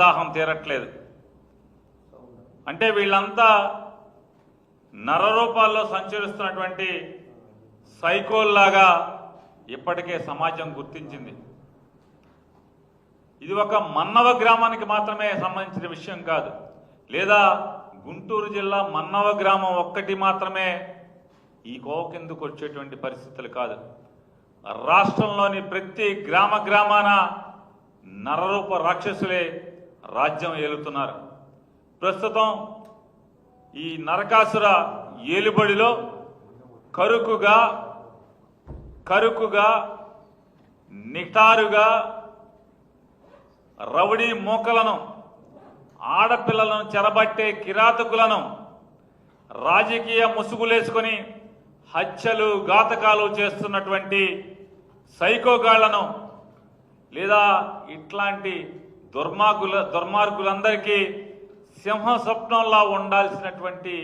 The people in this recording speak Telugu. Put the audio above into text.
దాహం తీరట్లేదు. అంటే వీళ్ళంతా నరరూపాల్లో సంచరిస్తున్నటువంటి సైకోల్లాగా ఇప్పటికే సమాజం గుర్తించింది. ఇది ఒక మన్నవ గ్రామానికి మాత్రమే సంబంధించిన విషయం కాదు. లేదా గుంటూరు జిల్లా మన్నవ గ్రామం ఒక్కటి మాత్రమే ఈ కోవ కిందకు వచ్చేటువంటి పరిస్థితులు కాదు. రాష్ట్రంలోని ప్రతి గ్రామ గ్రామాన నరరూప రాక్షసులే రాజ్యం ఏలుతున్నారు. ప్రస్తుతం ఈ నరకాసుర ఏలుబడిలో కరుకుగా కరుకుగా నిటారుగా రౌడీ మూకలను ఆడపిల్లలను చెరబట్టే కిరాతకులను రాజకీయ ముసుగులేసుకొని హత్యలు ఘాతకాలు చేస్తున్నటువంటి సైకోగాళ్ళను లేదా ఇట్లాంటి దుర్మార్గుల దుర్మార్గులందరికీ సింహ స్వప్నంలా ఉండాల్సినటువంటి